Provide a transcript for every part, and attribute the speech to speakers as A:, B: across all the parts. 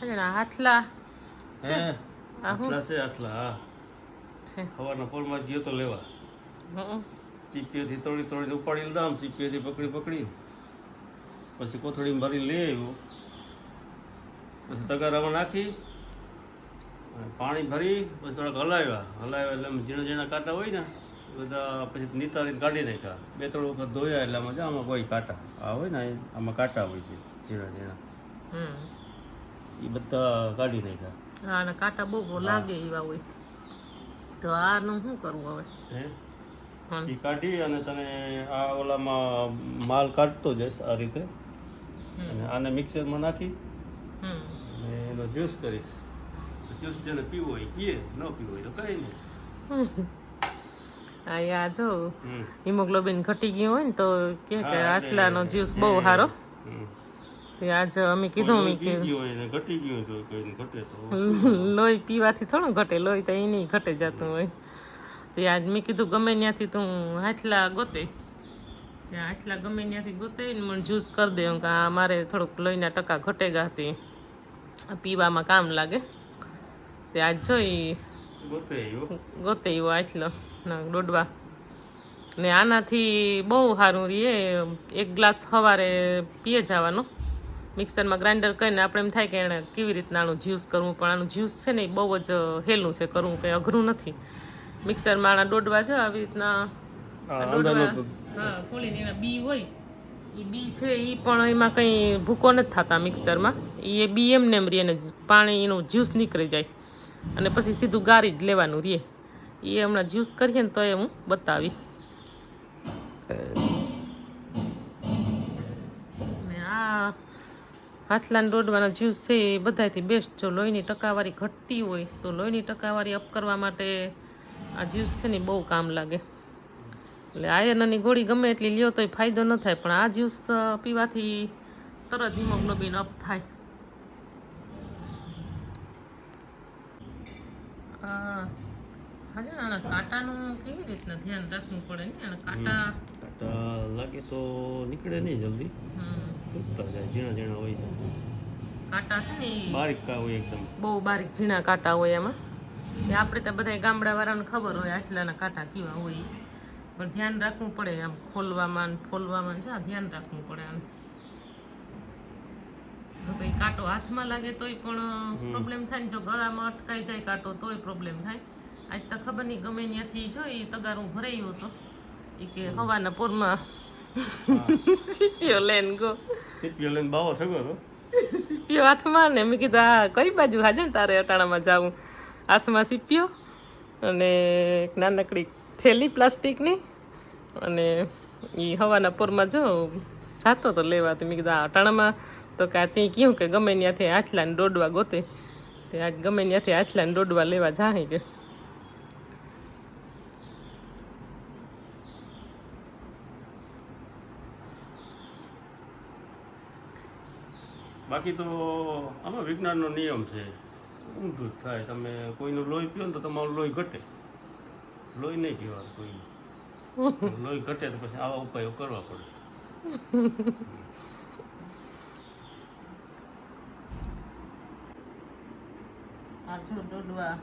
A: હાજણા હાથલા છે?
B: છે હા. ગયો તો લેવા. તોડી ઉપાડી લીધા આમ ચીપીએથી પકડી પકડી. પછી કોથળી ભરીને લઈ આવ્યો. પછી તગારામાં નાખી પાણી ભરી પછી થોડાક હલાવ્યા. હલાવ્યા એટલે ઝીણા ઝીણા કાંટા હોય ને બધા પછી નિતારીને કાઢી નાખ્યા. બે ત્રણ વખત ધોયા એટલે આમાં આમાં કોઈ કાંટા. આ હોય ને આમાં કાંટા હોય છે ઝીણા ઝીણા. એ બધા કાઢી નાખ્યા.
A: હા અને કાંટા બહુ લાગે એવા હોય તો આનું શું કરવું હવે?
B: હે? એ કાઢી અને તને આ ઓલામાં માલ કાઢતો જઈશ આ રીતે. અને આને મિક્સરમાં નાખી.
A: હમ.
B: અને એનો જ્યુસ કરીશ. જ્યુસ જેને પીવો હોય પીએ ન પીવો હોય તો કંઈ નહીં.
A: આ યા જો હિમોગ્લોબિન ઘટી ગયું હોય ને તો કે આટલાનો જ્યુસ બહુ સારો. તો આજ અમે કીધું મેં કે
B: પી ગયું હોય ને ઘટી ગયું હોય તો કોઈને ઘટે તો.
A: લોહી પીવાથી થોડું ઘટે લોહી તો એ નહીં ઘટે જતું હોય. તો આજ મેં કીધું ગમે ત્યાંથી તું હાથલા ગોતે. ત્યાં હાથલા ગમે ત્યાંથી ગોતે ને મને જ્યુસ કરી દે કે આ મારે થોડુંક લોહીના ટકા ઘટે ગાતી પીવામાં કામ લાગે. તે આજ જોઈ
B: ગોતે
A: એવો આટલો ના દોડવા. ને આનાથી બહુ સારું રહીએ એક ગ્લાસ સવારે પીએ જવાનો. મિક્સરમાં ગ્રાઇન્ડર કરીને આપણે એમ થાય કે એણે કેવી રીતના આનું જ્યુસ કરવું પણ આનું જ્યુસ છે ને એ બહુ જ હેલું છે કરવું કંઈ અઘરું નથી. મિક્સરમાં આના દોડવા છે આવી રીતના
B: આ
A: હા ખોલીને એના બી હોય એ બી છે એ પણ એમાં કંઈ ભૂકો નથી થતા મિક્સરમાં. એ બી એમને એમ રહે ને પાણી એનું જ્યુસ નીકળી જાય. અને પછી સીધું ગારી જ લેવાનું રહે એ હમણાં જ્યુસ કરીએ ને તો એ હું બતાવી. હાથલાના દોડવાના જ્યુસ છે એ બધાથી બેસ્ટ જો લોહીની ટકાવારી ઘટતી હોય તો લોહીની ટકાવારી અપ કરવા માટે આ જ્યુસ છે ને બહુ કામ લાગે. એટલે આયર્નની ગોળી ગમે એટલી લ્યો તોય ફાયદો ન થાય પણ આ જ્યુસ પીવાથી તરત હિમોગ્લોબિન અપ થાય. હાજર ને આના કાંટાનું કેવી રીતના ધ્યાન રાખવું પડે ને? આના કાંટા
B: કાંટા લાગે તો નીકળે નહીં જલ્દી.
A: હમ,
B: તૂટતા જાય ઝીણા ઝીણા હોય છે.
A: કાંટા છે ને
B: બારીક કા હોય એકદમ.
A: બહુ બારીક ઝીણા કાંટા હોય એમાં. એ આપણે તો બધા ગામડાવાળાને ખબર હોય આટલાના કાંટા કેવા હોય. પણ ધ્યાન રાખવું પડે આમ ખોલવામાં ફોલવામાં છે ધ્યાન રાખવું પડે આમ. જો કાંટો હાથમાં લાગે તોય પણ પ્રોબ્લેમ થાય ને જો ગળામાં અટકાઈ જાય કાંટો તોય પ્રોબ્લેમ થાય. આજ તો ખબર નહીં ગમે ત્યાંથી જો એ તગારું ભરાયું હતો. એ કે હવાના પોરમાં સીપીઓ લઈને ગો.
B: સીપીઓ લઈને બાવો થયો હતો
A: સીપીઓ હાથમાં ને મેં કીધું આ કઈ બાજુ? હાજર ને તારે અટાણામાં જાવું. હાથમાં સીપીઓ અને એક નાનકડી થેલી પ્લાસ્ટિકની અને એ હવાના પોરમાં જો જાતો તો લેવા તો મેં કીધું આ અટાણામાં? તો કે તે ત્યાં કહ્યું કે ગમે ત્યાંથી આટલાને દોડવા ગોતે. તે આજ ગમે ત્યાંથી આટલાને દોડવા લેવા જાય કે.
B: બાકી તો આમાં વિજ્ઞાનનો નિયમ છે. ઊંધું જ થાય. તમે કોઈનું લોહી પીઓ ને તો તમારું લોહી ઘટે. લોહી નહીં પીવાનું કોઈ. લોહી ઘટે તો પછી આવા ઉપાયો કરવા પડે.
A: આ જો ડોડવા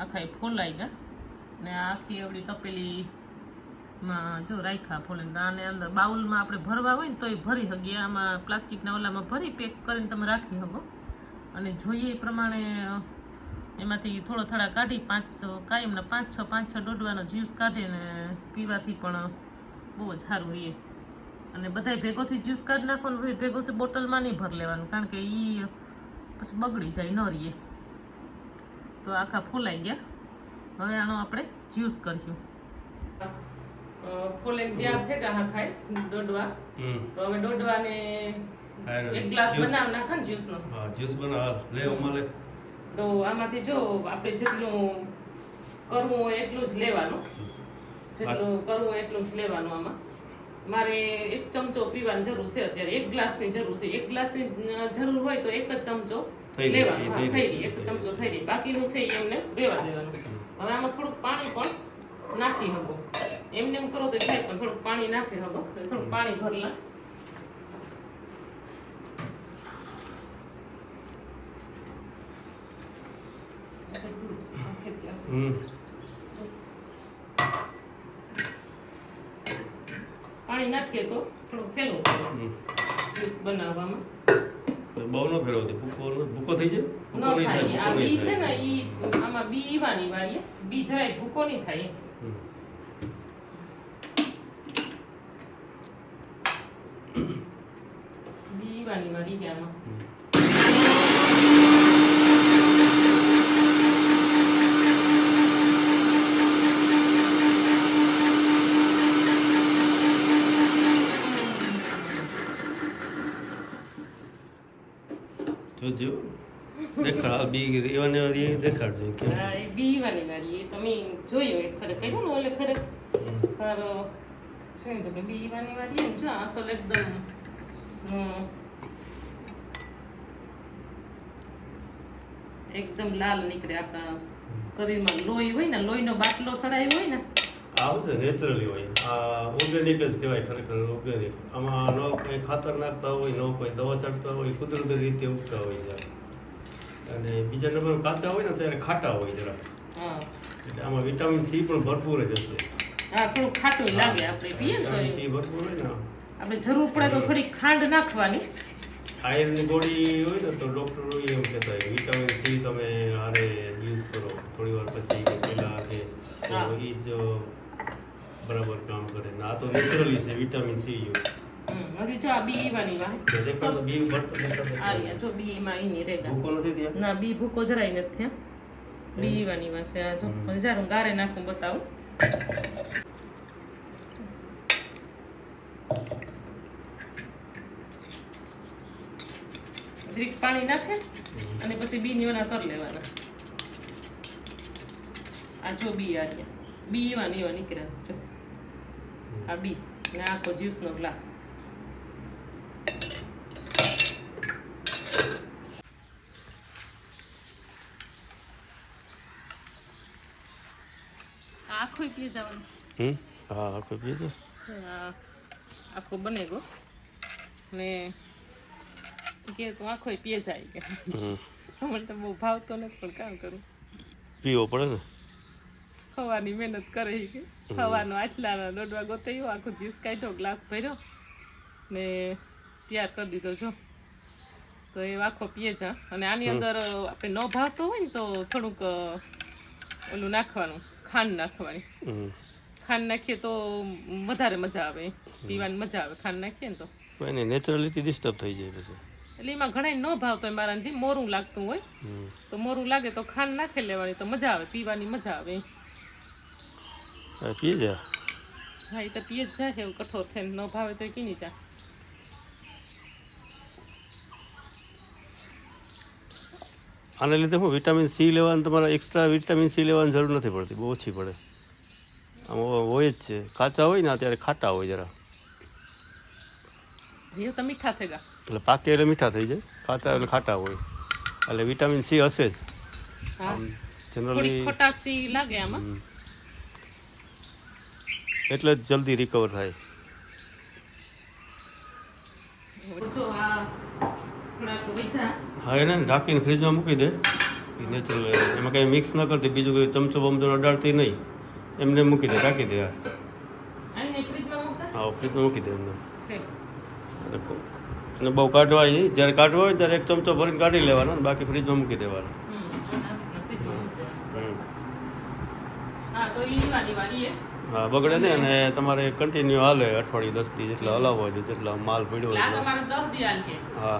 A: આખા ફોલાઈ ગયા ને આખી એવડી તપેલી માં જો રાખ્યા ફોલીને આને અંદર બાઉલમાં આપણે ભરવા હોય ને તોય ભરી શકીએ. આમાં પ્લાસ્ટિકના ઓલામાં ભરી પેક કરીને તમે રાખી શકો. અને જોઈએ એ પ્રમાણે, એમાંથી થોડો થોડા કાઢી પાંચ છ કાયમના પાંચ છ પાંચ છ દોડવાનો જ્યુસ કાઢીને પીવાથી પણ બહુ જ સારું રહીએ અને બધા ભેગોથી જ્યુસ કાઢી નાખવાનું પછી ભેગોથી બોટલમાં નહીં ભર લેવાનું, કારણ કે એ પછી બગડી જાય, ન રહીએ. તો આખા ફૂલાઈ ગયા. હવે આનો આપણે જ્યુસ કરીશું. ફૂલાઈ તૈયાર થઈ ગયા ખાય દોડવા. તો હવે દોડવાને એક ગ્લાસ બનાવ નાખે ને જ્યુસનો.
B: હા જ્યુસ બનાવ. લે અમારે
A: તો આમાંથી જો આપણે જેટલું કરવું હોય એટલું જ લેવાનું. જેટલું કરવું હોય એટલું જ લેવાનું આમાં. મારે એક ચમચો પીવાની જરૂર છે અત્યારે. એક ગ્લાસની જરૂર છે. એક ગ્લાસની ની જરૂર હોય તો એક જ ચમચો લેવાનો. હા,
B: થઈ
A: થઈ ગઈ. એક ચમચો થઈ ગઈ. બાકીનું છે એમને રેવા દેવાનું. હવે આમાં થોડુંક પાણી પણ નાખી શકો એમને એમ કરો તો થાય પણ થોડું પાણી નાખી હગો થોડું પાણી ભરલા નાખીએ તો થોડું
B: ફેલો
A: જ્યુસ
B: ભૂકો થઈ જાય?
A: ન છે ને ઈ આમાં બી ઈવાની વાળી બી જરાય ભૂકો નહીં થાય. ઈવાની વાળી કે આમાં
B: જોજો દેખાડ આ બી એવાને વાળી એ દેખાડજો કે
A: હા એ બી ઈવાની વાળી એ તમે જોયો એક ફરક કર્યું ને ઓલે ફરક
B: હમ.
A: તારો જોયું તો કે બી ઈવાની વાળી એમ જો અસલ એકદમ હમ, એકદમ લાલ નીકળે આપણા શરીરમાં. લોહી હોય ને લોહીનો બાટલો સડાયો હોય ને.
B: આવું છે નેચરલી હોય. આ ઓર્ગેનિક જ કહેવાય ખરેખર ઓર્ગેનિક આમાં ન કોઈ ખાતર નાખતા હોય ન કોઈ દવા ચડતા હોય કુદરતી રીતે ઉગતા હોય છે. અને બીજા નંબર કાચા હોય ને ત્યારે ખાટા હોય જરા
A: હા.
B: એટલે આમાં વિટામિન સી પણ ભરપૂર જ હશે.
A: હા થોડું ખાટું લાગે આપણે પીએ તો.
B: સી ભરપૂર હોય ને.
A: આપણે જરૂર પડે તો થોડી ખાંડ નાખવાની.
B: આયર્નની ગોળી હોય ને તો ડૉક્ટરો એમ કહેતા હોય વિટામિન સી તમે હારે યુઝ કરો. થોડી વાર પછી પહેલાં કે એ જ બરાબર કામ કરે. ને આ તો નેચરલી છે વિટામિન સી
A: યુ જો આ બી ઈવાની વાહ
B: દેખાડો બી ભરતો
A: આ રહ્યા જો બી એમાં ઈની રેગા
B: ભૂકો નથી ત્યાં
A: ના બી ભૂકો જરાય નથી થયા. બી ઈવાની વાસે આ જો.
B: પણ
A: હજી હું ગારે નાખું બતાવું. જરીક પાણી નાખે અને પછી બી નીવાના કરી લેવાના. આ જો બી આ રહ્યા. બી એવા ને એવા નીકળ્યા. જો. આ બી ને આખો જ્યુસનો ગ્લાસ. આખો પી જવાનું.
B: હમ? હા આખો પીએ તો
A: આખો બને ગો. ને કે તો આખો પીએ જાય કે. મને તો બહુ ભાવતો નથી પણ કામ કરું.
B: પીવો પડે ને?
A: ખવાની મહેનત કરે કે. ખવાનો આટલાનો દોઢવા ગોતાયો આખો જ્યુસ કાઢ્યો ગ્લાસ ભર્યો ને તૈયાર કરી દીધો જો. તો એ આખો પીએ જા. અને આની અંદર આપણે ન ભાવતો હોય ને તો થોડુંક ઓલું નાખવાનું ખાંડ નાખવાની. ખાંડ નાખીએ તો વધારે મજા આવે. પીવાની મજા આવે ખાંડ નાખીએ ને તો.
B: નેચરલિટી ડિસ્ટર્બ થઈ જાય પછી.
A: એટલે એમાં ઘણા ન ભાવતો હોય મારા જે મોરું લાગતું હોય તો મોરું લાગે તો ખાંડ નાખી લેવાની તો મજા આવે પીવાની મજા આવે
B: પીએ જા
A: હા એ તો પીએ જ જાય એવું કઠોર થઈને ન ભાવે તો કીની ચા.
B: આને લીધે હું વિટામિન સી લેવાનું તમારે એક્સ્ટ્રા વિટામિન સી લેવાની જરૂર નથી પડતી બહુ ઓછી પડે. આમાં હોય જ છે. કાચા હોય ને અત્યારે ખાટા હોય જરા.
A: તો મીઠા થઈ ગયા
B: એટલે પાકે એટલે મીઠા થઈ જાય. ખાતા એટલે ખાટા હોય. એટલે વિટામિન સી હશે જ. જનરલી
A: ખટાસી લાગે આમાં.
B: એટલે જ જલ્દી રિકવર થાય. હા એને ઢાંકીને ફ્રીજમાં મૂકી દે. નેચરલ એમાં કંઈ મિક્સ ન કરતી બીજું કંઈ ચમચો બમચો અડાડતી નહીં. એમને મૂકી દે ઢાંકી દે હા
A: ફ્રીજમાં
B: મૂકી દે એમને. અને બહુ કાઢવા જ્યારે કાઢવા હોય ત્યારે એક ચમચો ભરીને કાઢી લેવાનો અને બાકી ફ્રીજમાં મૂકી દેવાનો.
A: હા
B: બગડે નહીં અને તમારે કન્ટિન્યુ હાલે અઠવાડિયું દસ દી જેટલા હલાવો હોય જેટલા માલ પડ્યો હોય હા